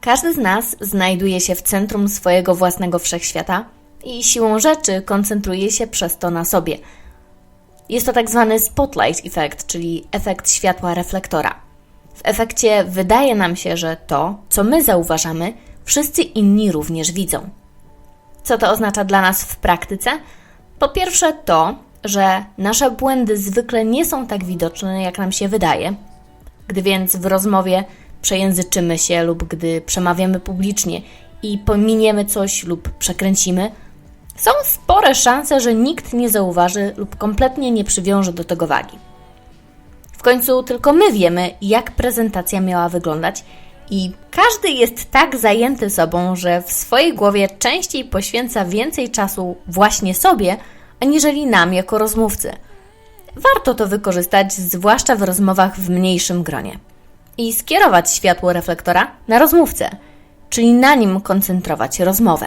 Każdy z nas znajduje się w centrum swojego własnego wszechświata i siłą rzeczy koncentruje się przez to na sobie. Jest to tak zwany spotlight effect, czyli efekt światła reflektora. W efekcie wydaje nam się, że to, co my zauważamy, wszyscy inni również widzą. Co to oznacza dla nas w praktyce? Po pierwsze, to, że nasze błędy zwykle nie są tak widoczne, jak nam się wydaje. Gdy więc w rozmowie przejęzyczymy się lub gdy przemawiamy publicznie i pominiemy coś lub przekręcimy, są spore szanse, że nikt nie zauważy lub kompletnie nie przywiąże do tego wagi. W końcu tylko my wiemy, jak prezentacja miała wyglądać, i każdy jest tak zajęty sobą, że w swojej głowie częściej poświęca więcej czasu właśnie sobie, aniżeli nam jako rozmówcy. Warto to wykorzystać, zwłaszcza w rozmowach w mniejszym gronie. I skierować światło reflektora na rozmówcę, czyli na nim koncentrować rozmowę.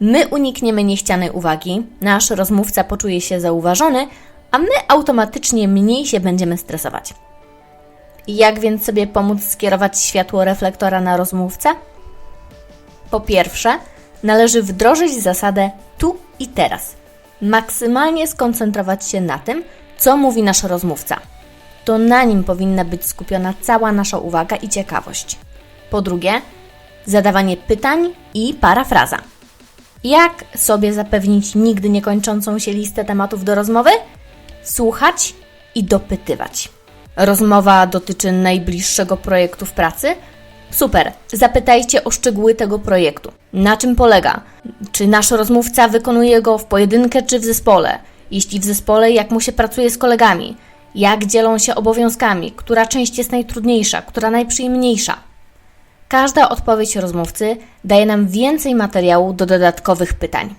My unikniemy niechcianej uwagi, nasz rozmówca poczuje się zauważony, a my automatycznie mniej się będziemy stresować. Jak więc sobie pomóc skierować światło reflektora na rozmówcę? Po pierwsze, należy wdrożyć zasadę tu i teraz. Maksymalnie skoncentrować się na tym, co mówi nasz rozmówca. To na nim powinna być skupiona cała nasza uwaga i ciekawość. Po drugie, zadawanie pytań i parafraza. Jak sobie zapewnić nigdy niekończącą się listę tematów do rozmowy? Słuchać i dopytywać. Rozmowa dotyczy najbliższego projektu w pracy? Super, zapytajcie o szczegóły tego projektu. Na czym polega? Czy nasz rozmówca wykonuje go w pojedynkę czy w zespole? Jeśli w zespole, jak mu się pracuje z kolegami? Jak dzielą się obowiązkami? Która część jest najtrudniejsza? Która najprzyjemniejsza? Każda odpowiedź rozmówcy daje nam więcej materiału do dodatkowych pytań.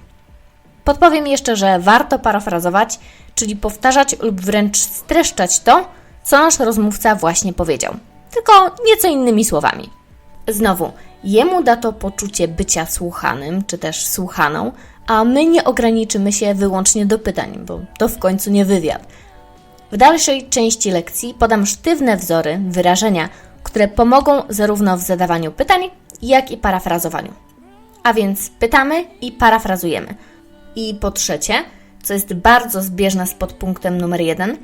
Podpowiem jeszcze, że warto parafrazować, czyli powtarzać lub wręcz streszczać to, co nasz rozmówca właśnie powiedział, tylko nieco innymi słowami. Znowu, jemu da to poczucie bycia słuchanym, czy też słuchaną, a my nie ograniczymy się wyłącznie do pytań, bo to w końcu nie wywiad. W dalszej części lekcji podam sztywne wzory, wyrażenia, które pomogą zarówno w zadawaniu pytań, jak i parafrazowaniu. A więc pytamy i parafrazujemy. I po trzecie, co jest bardzo zbieżne z podpunktem numer jeden,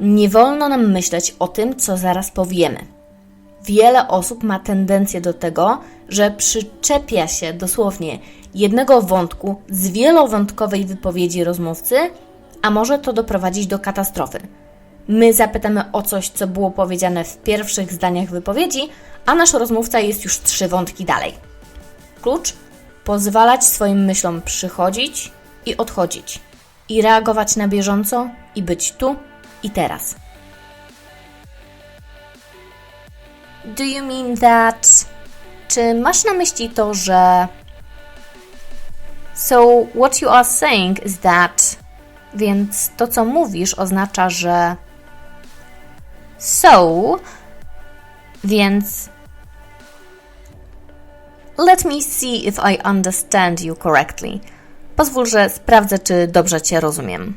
nie wolno nam myśleć o tym, co zaraz powiemy. Wiele osób ma tendencję do tego, że przyczepia się dosłownie jednego wątku z wielowątkowej wypowiedzi rozmówcy, a może to doprowadzić do katastrofy. My zapytamy o coś, co było powiedziane w pierwszych zdaniach wypowiedzi, a nasz rozmówca jest już trzy wątki dalej. Klucz: pozwalać swoim myślom przychodzić i odchodzić, i reagować na bieżąco, i być tu i teraz. Do you mean that? Czy masz na myśli to, że. So, what you are saying is that. Więc to, co mówisz, oznacza, że. So. Więc. Let me see if I understand you correctly. Pozwól, że sprawdzę, czy dobrze Cię rozumiem.